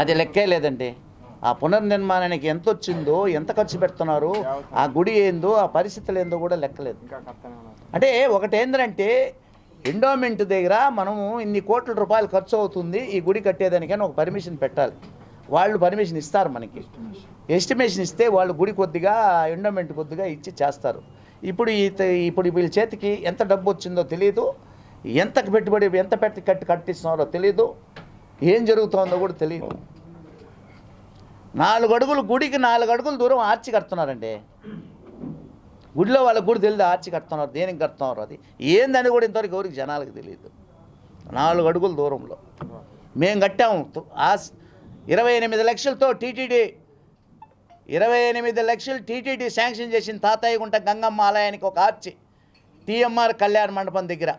అది లెక్కే లేదండి. ఆ పునర్నిర్మాణానికి ఎంత వచ్చిందో ఎంత ఖర్చు పెడుతున్నారు ఆ గుడి ఏందో ఆ పరిస్థితులు ఏందో కూడా లెక్కలేదు. అంటే ఒకటి ఏంటంటే ఎండోమెంట్ దగ్గర మనము ఇన్ని కోట్ల రూపాయలు ఖర్చు అవుతుంది ఈ గుడి కట్టేదానికని ఒక పర్మిషన్ పెట్టాలి. వాళ్ళు పర్మిషన్ ఇస్తారు మనకి. ఎస్టిమేషన్ ఇస్తే వాళ్ళు గుడి కొద్దిగా ఎండోమెంట్ కొద్దిగా ఇచ్చి చేస్తారు. ఇప్పుడు ఈ ఇప్పుడు వీళ్ళ చేతికి ఎంత డబ్బు వచ్చిందో తెలియదు ఎంత పెట్టుబడి ఎంత పెట్టి కట్టి కట్టిస్తున్నారో తెలియదు ఏం జరుగుతోందో కూడా తెలియదు. నాలుగు అడుగులు గుడికి నాలుగు అడుగులు దూరం ఆర్చి కడుతున్నారండి. గుడిలో వాళ్ళ గుడి తెలియదు ఆర్చి కడుతున్నారు దేనికి కడుతున్నారు అది. ఏందని కూడా ఇంతవరకు ఎవరికి జనాలకు తెలియదు. నాలుగు అడుగుల దూరంలో. మేము కట్టాము ఆ ఇరవై ఎనిమిది లక్షలతో టీటీడీ ఇరవై ఎనిమిది లక్షలు టీటీడీ శాంక్షన్ చేసిన తాతయ్యగుంట గంగమ్మ ఆలయానికి ఒక ఆర్చి టీఎంఆర్ కళ్యాణ మండపం దగ్గర.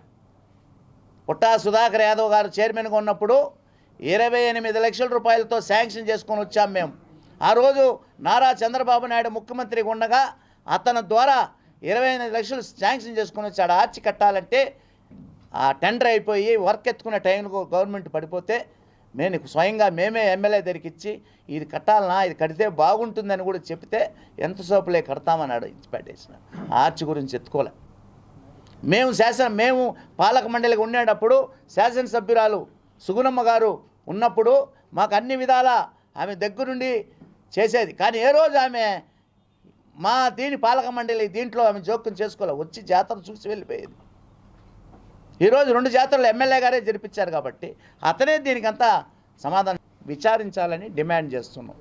పుట్టా సుధాకర్ యాదవ్ గారు చైర్మన్గా ఉన్నప్పుడు ఇరవై ఎనిమిది లక్షల రూపాయలతో శాంక్షన్ చేసుకొని వచ్చాం మేము. ఆ రోజు నారా చంద్రబాబు నాయుడు ముఖ్యమంత్రిగా ఉండగా అతని ద్వారా ఇరవై ఎనిమిది లక్షలు శాంక్షన్ చేసుకొని వచ్చాడు. ఆర్చి కట్టాలంటే ఆ టెండర్ అయిపోయి వర్క్ ఎత్తుకునే టైంకు గవర్నమెంట్ పడిపోతే నేను స్వయంగా మేమే ఎమ్మెల్యే దగ్గరికి ఇచ్చి ఇది కట్టాలనా ఇది కడితే బాగుంటుందని కూడా చెప్తే ఎంత సోపులే కడతామన్నాడు ఇచ్చి పెట్టేసిన ఆర్చి గురించి ఎత్తుకోలే. మేము శాసన మేము పాలక మండలికి ఉండేటప్పుడు శాసనసభ్యురాలు సుగుణమ్మ గారు ఉన్నప్పుడు మాకు అన్ని విధాల ఆమె దగ్గరుండి చేసేది. కానీ ఏ రోజు ఆమె మా దీని పాలక మండలి దీంట్లో ఆమె జోక్యం చేసుకోలే. వచ్చి జాతర చూసి వెళ్ళిపోయేది. ఈరోజు రెండు జాతరలు ఎమ్మెల్యే గారే జరిపించారు కాబట్టి అతనే దీనికంతా సమాధానం విచారించాలని డిమాండ్ చేస్తున్నాం.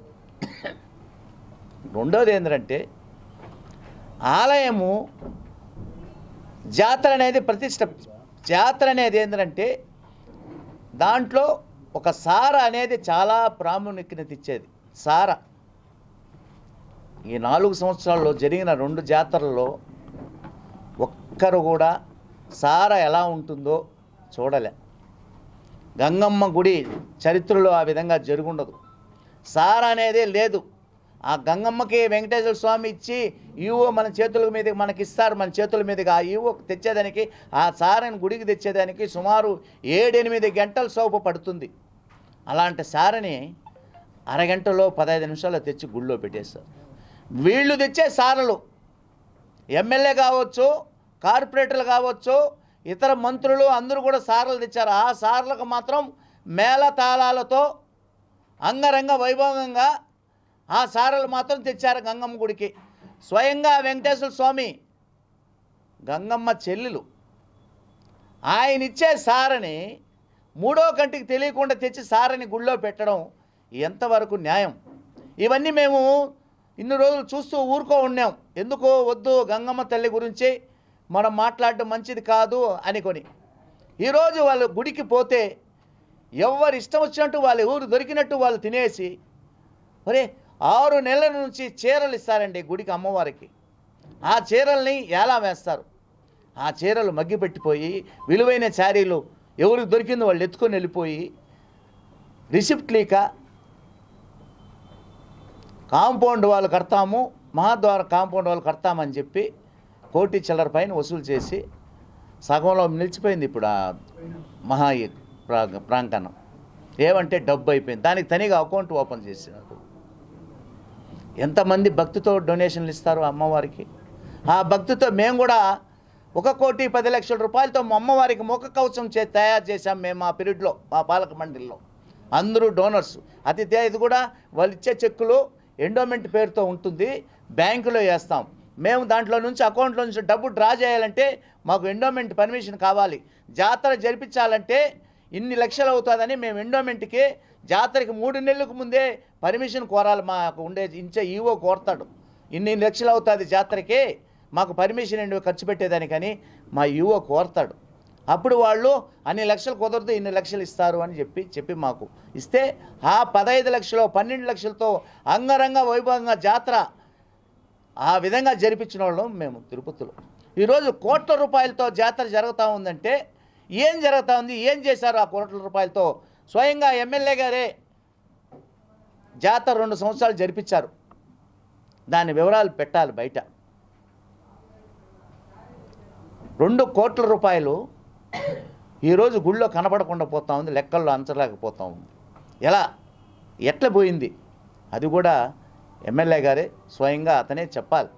రెండోది ఏంటంటే ఆలయము జాతర అనేది ప్రతిష్ట జాతర అనేది ఏంటంటే దాంట్లో ఒక సార అనేది చాలా ప్రాముఖ్యత ఇచ్చేది. సార. ఈ నాలుగు సంవత్సరాల్లో జరిగిన రెండు జాతరల్లో ఒక్కరు కూడా సార ఎలా ఉంటుందో చూడలే. గంగమ్మ గుడి చరిత్రలో ఆ విధంగా జరుగుండదు. సార అనేదే లేదు. ఆ గంగమ్మకి వెంకటేశ్వర స్వామి ఇచ్చి ఈవో మన చేతుల మీద మనకి ఇస్తారు మన చేతుల మీదుగా ఆ ఈవో తెచ్చేదానికి ఆ సారని గుడికి తెచ్చేదానికి సుమారు ఏడెనిమిది గంటల సోపు పడుతుంది. అలాంటి సారని అరగంటలో పదహైదు నిమిషాల్లో తెచ్చి గుళ్ళో పెట్టేస్తారు. వీళ్ళు తెచ్చే సారలు ఎమ్మెల్యే కావచ్చు కార్పొరేటర్లు కావచ్చు ఇతర మంత్రులు అందరూ కూడా సార్లు తెచ్చారు. ఆ సార్లకు మాత్రం మేళ తాళాలతో అంగరంగ వైభవంగా ఆ సారలు మాత్రం తెచ్చారు గంగమ్మ గుడికి. స్వయంగా వెంకటేశ్వర స్వామి గంగమ్మ చెల్లెలు. ఆయన ఇచ్చే సారని మూడో కంటికి తెలియకుండా తెచ్చి సారని గుళ్ళో పెట్టడం ఎంతవరకు న్యాయం? ఇవన్నీ మేము ఇన్ని రోజులు చూస్తూ ఊరుకో ఉన్నాం. ఎందుకో వద్దు గంగమ్మ తల్లి గురించి మనం మాట్లాడటం మంచిది కాదు అనుకొని. ఈరోజు వాళ్ళు గుడికి పోతే ఎవరు ఇష్టం వచ్చినట్టు వాళ్ళ ఊరు దొరికినట్టు వాళ్ళు తినేసి ఒరే ఆరు నెలల నుంచి చీరలు ఇస్తారండి గుడికి అమ్మవారికి. ఆ చీరల్ని ఎలా వేస్తారు? ఆ చీరలు మగ్గిపెట్టిపోయి విలువైన శారీలు ఎవరికి దొరికిందో వాళ్ళు ఎత్తుకొని వెళ్ళిపోయి రిసిప్ట్ లీక కాంపౌండ్ వాళ్ళు కడతాము మహాద్వార కాంపౌండ్ వాళ్ళు కడతామని చెప్పి కోటి చిల్లర పైన వసూలు చేసి సగంలో నిలిచిపోయింది ఇప్పుడు ఆ మహా ప్రా- ప్రాంగణం. ఏమంటే డబ్బు అయిపోయింది. దానికి తనిగా అకౌంట్ ఓపెన్ చేసినారు. ఎంతమంది భక్తితో డొనేషన్లు ఇస్తారు అమ్మవారికి. ఆ భక్తితో మేము కూడా ఒక కోటి పది లక్షల రూపాయలతో మా అమ్మవారికి ముఖ కవచం చే తయారు చేశాం మేము మా పీరియడ్లో మా పాలక మండలిలో. అందరూ డోనర్స్. అతి ఇది కూడా వాళ్ళు ఇచ్చే చెక్కులు ఎండోమెంట్ పేరుతో ఉంటుంది బ్యాంకులో వేస్తాం. మేము దాంట్లో నుంచి అకౌంట్లో నుంచి డబ్బు డ్రా చేయాలంటే మాకు ఎండోమెంట్ పర్మిషన్ కావాలి. జాతర జరిపించాలంటే ఇన్ని లక్షలు అవుతుందని మేము ఎండోమెంట్కి జాతరకి మూడు నెలలకు ముందే పర్మిషన్ కోరాలి మాకు ఉండే ఇంచే ఈవో కోరతాడు. ఇన్ని లక్షలు అవుతుంది జాతరకి మాకు పర్మిషన్ ఏంటి ఖర్చు పెట్టేదానికని మా ఈవో కోరతాడు. అప్పుడు వాళ్ళు అన్ని లక్షలు కుదరదు ఇన్ని లక్షలు ఇస్తారు అని చెప్పి చెప్పి మాకు ఇస్తే ఆ పదహైదు లక్షలు పన్నెండు లక్షలతో అంగరంగ వైభవంగా జాతర ఆ విధంగా జరిపించిన వాళ్ళం మేము తిరుపతిలో. ఈరోజు కోట్ల రూపాయలతో జాతర జరుగుతూ ఉందంటే ఏం జరుగుతూ ఉంది ఏం చేశారు ఆ కోట్ల రూపాయలతో స్వయంగా ఎమ్మెల్యే గారే జాతర రెండు సంవత్సరాలు జరిపించారు. దాని వివరాలు పెట్టాలి బయట. రెండు కోట్ల రూపాయలు ఈరోజు గుళ్ళో కనపడకుండా పోతా ఉంది లెక్కల్లో అంచలేకపోతా ఉంది. ఎలా? ఎట్లా పోయింది? అది కూడా ఎమ్మెల్యే గారే స్వయంగా అతనే చెప్పాలి.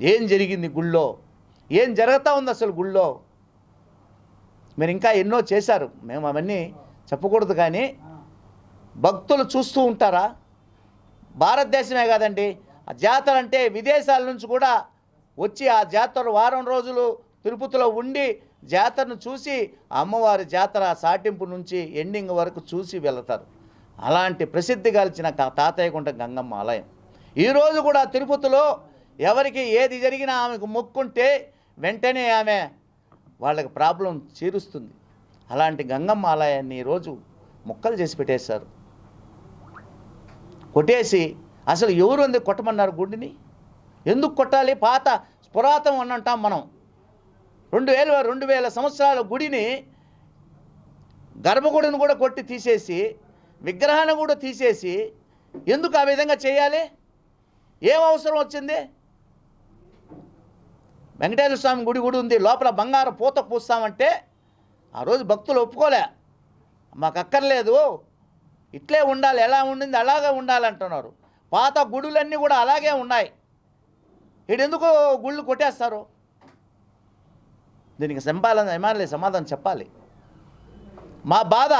ఏం జరిగింది గుళ్ళో? ఏం జరుగుతూ ఉంది అసలు గుళ్ళో? మీరు ఇంకా ఎన్నో చేశారు. మేము అవన్నీ చెప్పకూడదు కానీ భక్తులు చూస్తూ ఉంటారా? భారతదేశమే కాదండి. ఆ జాతర అంటే విదేశాల నుంచి కూడా వచ్చి ఆ జాతర వారం రోజులు తిరుపతిలో ఉండి జాతరను చూసి అమ్మవారి జాతర సాటింపు నుంచి ఎండింగ్ వరకు చూసి వెళతారు. అలాంటి ప్రసిద్ధి గాల్చిన తాతయ్యకుంట గంగమ్మ ఆలయం. ఈరోజు కూడా తిరుపతిలో ఎవరికి ఏది జరిగినా ఆమెకు మొక్కుంటే వెంటనే ఆమె వాళ్ళకి ప్రాబ్లం చేరుస్తుంది అలాంటి గంగమ్మ ఆలయాన్ని ఈరోజు ముక్కలు చేసి పెట్టేశారు. కొట్టేసి అసలు ఎవరు ఎందుకు కొట్టమన్నారు గుడిని? ఎందుకు కొట్టాలి? పాత పురాతనం అని అంటాం మనం. రెండు వేల రెండు వేల సంవత్సరాల గుడిని గర్భగుడిని కూడా కొట్టి తీసేసి విగ్రహాన్ని కూడా తీసేసి ఎందుకు ఆ విధంగా చేయాలి? ఏం అవసరం వచ్చింది? వెంకటేశ్వర స్వామి గుడి గుడి ఉంది. లోపల బంగారు పూత పూస్తామంటే ఆ రోజు భక్తులు ఒప్పుకోలే. మాకు అక్కర్లేదు. ఇట్లే ఉండాలి ఎలా ఉండింది అలాగే ఉండాలంటున్నారు పాత గుడులన్నీ కూడా అలాగే ఉన్నాయి. ఎందుకు గుళ్ళు కొట్టేస్తారు. దీనికి చంపాలని ఎమ్మెల్యే సమాధానం చెప్పాలి. మా బాధ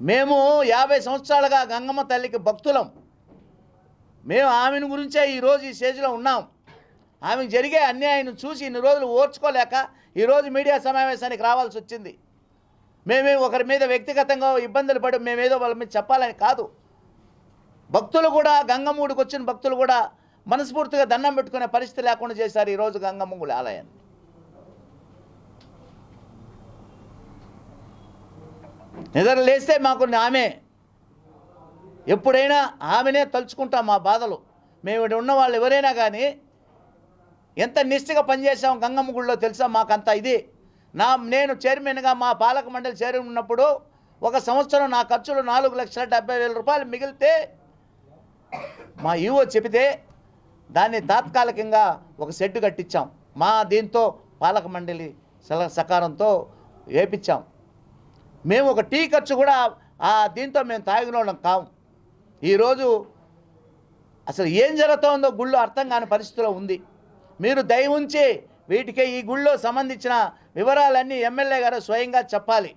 మేము యాభై సంవత్సరాలుగా గంగమ్మ తల్లికి భక్తులం. మేము ఆమెను గురించే ఈరోజు ఈ స్టేజ్లో ఉన్నాం. ఆమెకు జరిగే అన్యాయం చూసి ఇన్ని రోజులు ఓర్చుకోలేక ఈరోజు మీడియా సమావేశానికి రావాల్సి వచ్చింది. మేమే ఒకరి మీద వ్యక్తిగతంగా ఇబ్బందులు పడి మేమేదో వాళ్ళ మీద చెప్పాలని కాదు. భక్తులు కూడా గంగమ్మూడికి వచ్చిన భక్తులు కూడా మనస్ఫూర్తిగా దండం పెట్టుకునే పరిస్థితి లేకుండా చేశారు ఈరోజు గంగమ్మగుడి ఆలయాన్ని. నిద్ర లేస్తే మాకు ఆమె. ఎప్పుడైనా ఆమెనే తలుచుకుంటాం మా బాధలు. మేము ఇక్కడ ఉన్న వాళ్ళు ఎవరైనా కానీ ఎంత నిష్ఠగా పనిచేసాం గంగమ్మ గుడిలో తెలుసా మాకంత ఇది? నా నేను చైర్మన్గా మా పాలక మండలి చైర్మన్ ఉన్నప్పుడు ఒక సంవత్సరం నా ఖర్చులు నాలుగు లక్షల డెబ్బై వేల రూపాయలు మిగిలితే మా ఈవో చెబితే దాన్ని తాత్కాలికంగా ఒక షెడ్ కట్టించాం. మా దీంతో పాలక మండలి సకారంతో వేపించాం. మేము ఒక టీ ఖర్చు కూడా ఆ దీంతో మేము తాగినోళ్ళం కాము ఈరోజు అసలు ఏం జరుగుతుందో గుళ్ళు అర్థం కాని పరిస్థితిలో ఉంది. మీరు దయ ఉంచి వీటికి ఈ గుళ్ళో సంబంధించిన వివరాలన్నీ ఎమ్మెల్యే గారు స్వయంగా చెప్పాలి.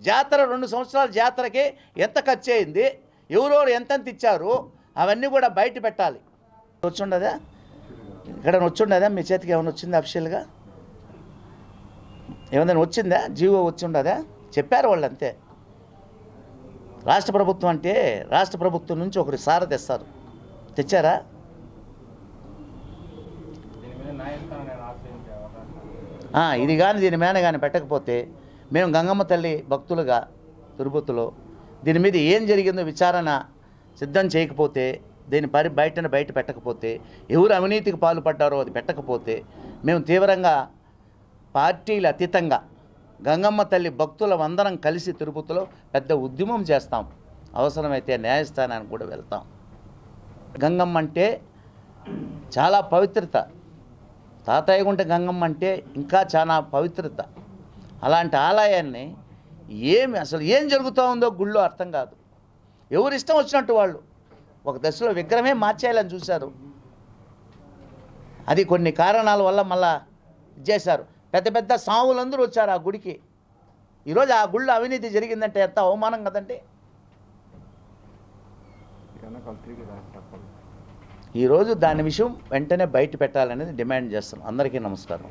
జాతర రెండు సంవత్సరాల జాతరకి ఎంత ఖర్చు అయింది ఎవరెవరు ఎంతెంత ఇచ్చారు అవన్నీ కూడా బయట పెట్టాలి. వచ్చుండదా? ఇక్కడ వచ్చుండదా? మీ చేతికి ఏమైనా వచ్చిందా అఫిషియల్గా? ఏమైనా వచ్చిందా? జీవో వచ్చిండదా? చెప్పారు వాళ్ళు అంతే. రాష్ట్ర ప్రభుత్వం అంటే రాష్ట్ర ప్రభుత్వం నుంచి ఒకరు సార తెస్తారు. తెచ్చారా దీని మీద న్యాయస్థానం నేను ఆశ్రయించేవారా ఆ, ఇది కానీ దీని మీద కానీ పెట్టకపోతే మేము గంగమ్మ తల్లి భక్తులుగా తిరుపతిలో దీని మీద ఏం జరిగిందో విచారణ సిద్ధం చేయకపోతే దీని పరి బయటను బయట పెట్టకపోతే ఎవరు అవినీతికి పాల్పడ్డారో అది పెట్టకపోతే మేము తీవ్రంగా పార్టీల అతీతంగా గంగమ్మ తల్లి భక్తుల అందరం కలిసి తిరుపతిలో పెద్ద ఉద్యమం చేస్తాం. అవసరమైతే న్యాయస్థానానికి కూడా వెళ్తాం. గంగమ్మ అంటే చాలా పవిత్రత. తాతయ్య గుంట గంగమ్మ అంటే ఇంకా చాలా పవిత్రత. అలాంటి ఆలయాన్ని ఏమి అసలు ఏం జరుగుతూ ఉందో గుళ్ళో అర్థం కాదు. ఎవరు ఇష్టం వచ్చినట్టు వాళ్ళు. ఒక దశలో విగ్రహమే మార్చేయాలని చూశారు. అది కొన్ని కారణాల వల్ల మళ్ళా చేశారు. పెద్ద పెద్ద సాములందరూ వచ్చారు ఆ గుడికి. ఈరోజు ఆ గుళ్ళు అవినీతి జరిగిందంటే ఎంత అవమానం కదండి? ఈరోజు దాని విషయం వెంటనే బయట పెట్టాలనేది డిమాండ్ చేస్తున్నాం అందరికీ నమస్కారం.